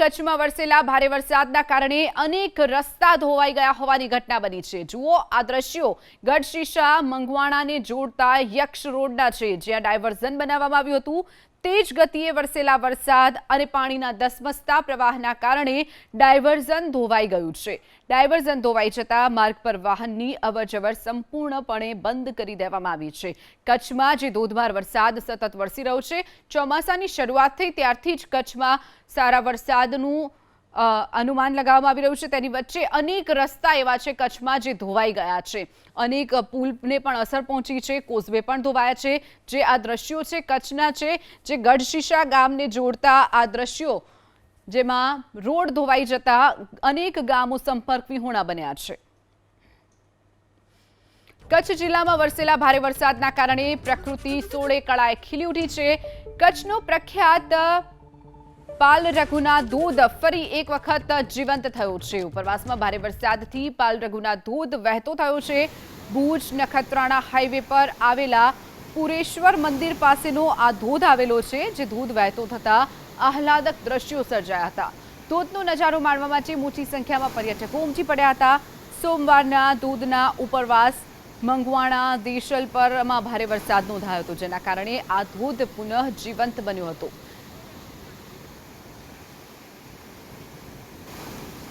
કચ્છમાં વરસેલા ભારે વરસાદના કારણે અનેક રસ્તા ધોવાઈ ગયા હોવાની ઘટના બની છે. જુઓ આ દ્રશ્યો. ગઢશીશા, મંગવાણાને જોડતા યક્ષ રોડના છે, જ્યાં ડાયવર્ઝન બનાવવામાં આવ્યું હતું. તેજ ગતિએ વરસેલા વરસાદ અને પાણીના ધસમસતા પ્રવાહના કારણે ડાયવર્ઝન ધોવાઈ ગયું છે. ડાયવર્ઝન ધોવાઈ જતા માર્ગ પર વાહનની અવરજવર સંપૂર્ણપણે બંધ કરી દેવામાં આવી છે. કચ્છમાં જે ધોધમાર વરસાદ સતત વરસી રહ્યો છે, ચોમાસાની શરૂઆત થઈ ત્યારથી જ કચ્છમાં સારા વરસાદનું અનુમાન લગાવવામાં આવી રહ્યું છે. તેની વચ્ચે અનેક રસ્તા એવા છે કચ્છમાં જે ધોવાઈ ગયા છે. અનેક પુલને પણ અસર પહોંચી છે, કોઝવે પણ ધોવાયા છે. જે આ દ્રશ્યો છે કચ્છના છે, જે ગઢશીશા ગામને જોડતા આ દ્રશ્યો, જેમાં રોડ ધોવાઈ જતા અનેક ગામો સંપર્ક વિહોણા બન્યા છે. કચ્છ જિલ્લામાં વરસેલા ભારે વરસાદના કારણે પ્રકૃતિ સોળે કળાએ ખીલી ઉઠી છે. કચ્છનો પ્રખ્યાત પાલ રઘુના ધોધ ફરી એક વખત જીવંત થયો છે. ઉપરવાસમાં ભારે વરસાદથી પાલ રઘુના ધોધ વહેતો થયો છે. ભુજ નખત્રાણા હાઈવે પર આવેલા પુરેશ્વર મંદિર પાસેનો આ ધોધ આવેલો છે, જે ધોધ વહેતો થતા આહલાદક દ્રશ્યો સર્જાયા હતા. ધોધનો નજારો માણવા માટે મોટી સંખ્યામાં પર્યટકો ઉમટી પડ્યા હતા. સોમવારના ધોધના ઉપરવાસ મંગવાણા દેશલ પરમાં ભારે વરસાદ નોંધાયો હતો, જેના કારણે આ ધોધ પુનઃ જીવંત બન્યો હતો.